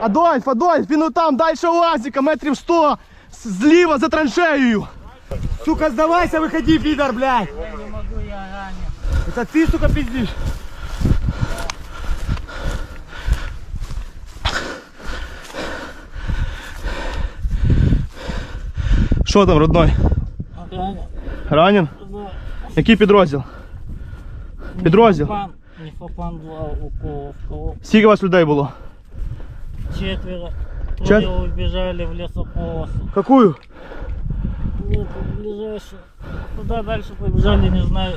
Адольф, Адольф, він там, далі УАЗика, метрів 100, з- зліва за траншеєю. Сука, сдавайся, выходи, пидор, блядь! Я не могу, я ранен. Это ты, сука, пиздишь? Що там, родной? Ранен. Ранен? Да. Який підрозділ? Підрозділ? Укола в кого. Скільки у вас людей було? Четверо. Чет- Трое убежали в лесополосу. Какую? Вот, ближайшее. Куда дальше побежали, не знаю.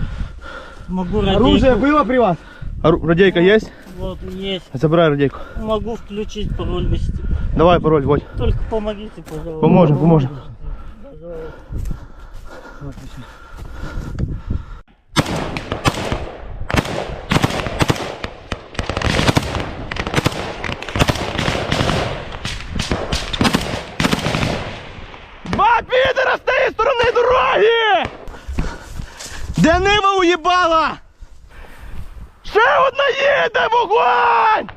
Могу Оружие радейку. было при вас? А ру- радейка є? Вот, есть. Забирай радейку. Могу включить пароль вести. Давай пароль, Водь. Только помогите, пожалуйста. Поможем, поможем. Пожалуйста. Де нива уїбала? Ще одна їде, вогонь!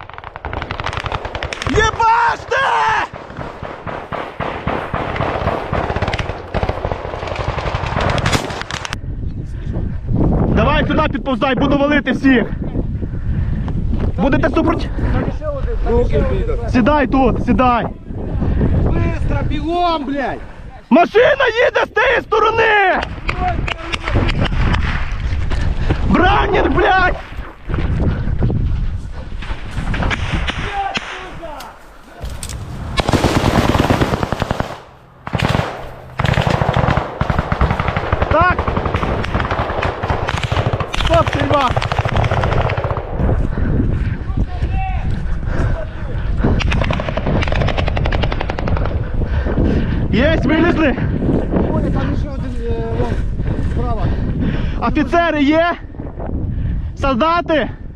Єбаште! Давай сюди підповзай, буду валити всіх. Будете супротив? Сідай тут, сідай. Быстро, бегом, блядь! Машина їде з тієї сторони! Бранер, блядь! Так! Стоп, стрільба! Єсть, вилізли! Оля, там еще один, э, вон, справа. Офіцери є? Salvate!